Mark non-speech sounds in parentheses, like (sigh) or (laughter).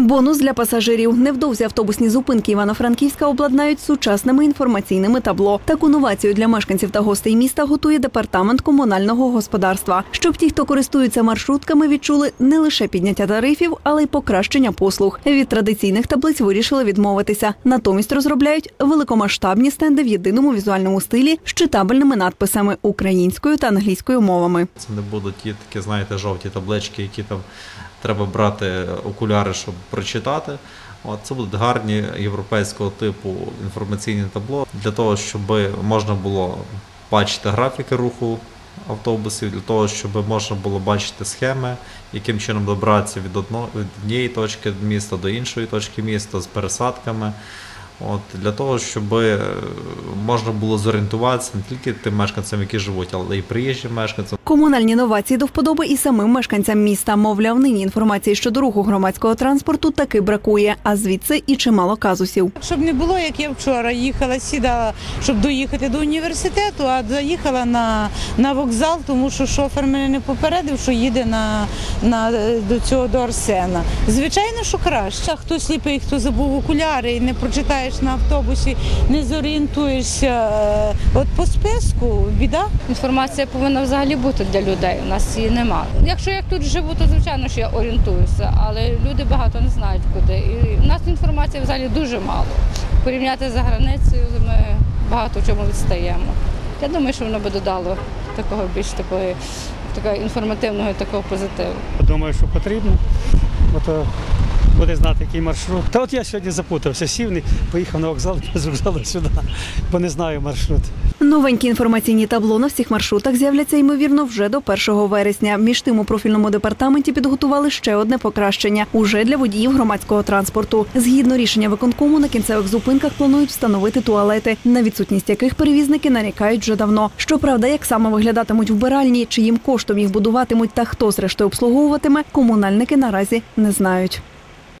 Бонус для пасажирів. Невдовзі автобусні зупинки Івано-Франківська обладнають сучасними інформаційними табло. Таку новацію для мешканців та гостей міста готує департамент комунального господарства. Щоб ті, хто користуються маршрутками, відчули не лише підняття тарифів, але й покращення послуг. Від традиційних таблиць вирішили відмовитися. Натомість розробляють великомасштабні стенди в єдиному візуальному стилі з читабельними надписами українською та англійською мовами. Це не будуть ті такі, знаєте, жовті таблички, які там треба брати окуляри, щоб прочитати. От, це будуть гарні європейського типу інформаційні табло для того, щоб можна було бачити графіки руху автобусів, для того, щоб можна було бачити схеми, яким чином добратися від, однієї точки міста до іншої точки міста з пересадками. От, для того, щоб е, можна було зорієнтуватися не тільки тим мешканцям, які живуть, але й приїжджим мешканцям. Комунальні новації до вподоби і самим мешканцям міста. Мовляв, нині інформації щодо руху громадського транспорту таки бракує, а звідси і чимало казусів. Щоб не було, як я вчора їхала, сідала, щоб доїхати до університету, а заїхала на, на вокзал, тому що шофер мене не попередив, що їде на, на, до цього до Арсена. Звичайно, що краще. Хто сліпий, хто забув окуляри і не прочитаєш на автобусі, не зорієнтуєшся. е, От по списку біда. Інформація повинна взагалі бути для людей. У нас її нема. Якщо я тут живу, то звичайно що я орієнтуюся, але люди багато не знають куди. І в нас інформації взагалі дуже мало. Порівняти за границею ми багато в чому відстаємо. Я думаю, що воно би додало такого більш такої, такого інформативного і такого позитиву. Думаю, що потрібно, бо то буде знати, який маршрут. Та от я сьогодні запутався, сів, поїхав на вокзал, (laughs) з вокзалу сюди, бо не знаю маршрут. Новенькі інформаційні табло на всіх маршрутах з'являться ймовірно вже до 1 вересня. Між тим у профільному департаменті підготували ще одне покращення уже для водіїв громадського транспорту. Згідно рішення виконкому на кінцевих зупинках планують встановити туалети, на відсутність яких перевізники нарікають вже давно. Щоправда, як саме виглядатимуть вбиральні, чиїм коштом їх будуватимуть та хто зрештою обслуговуватиме, комунальники наразі не знають.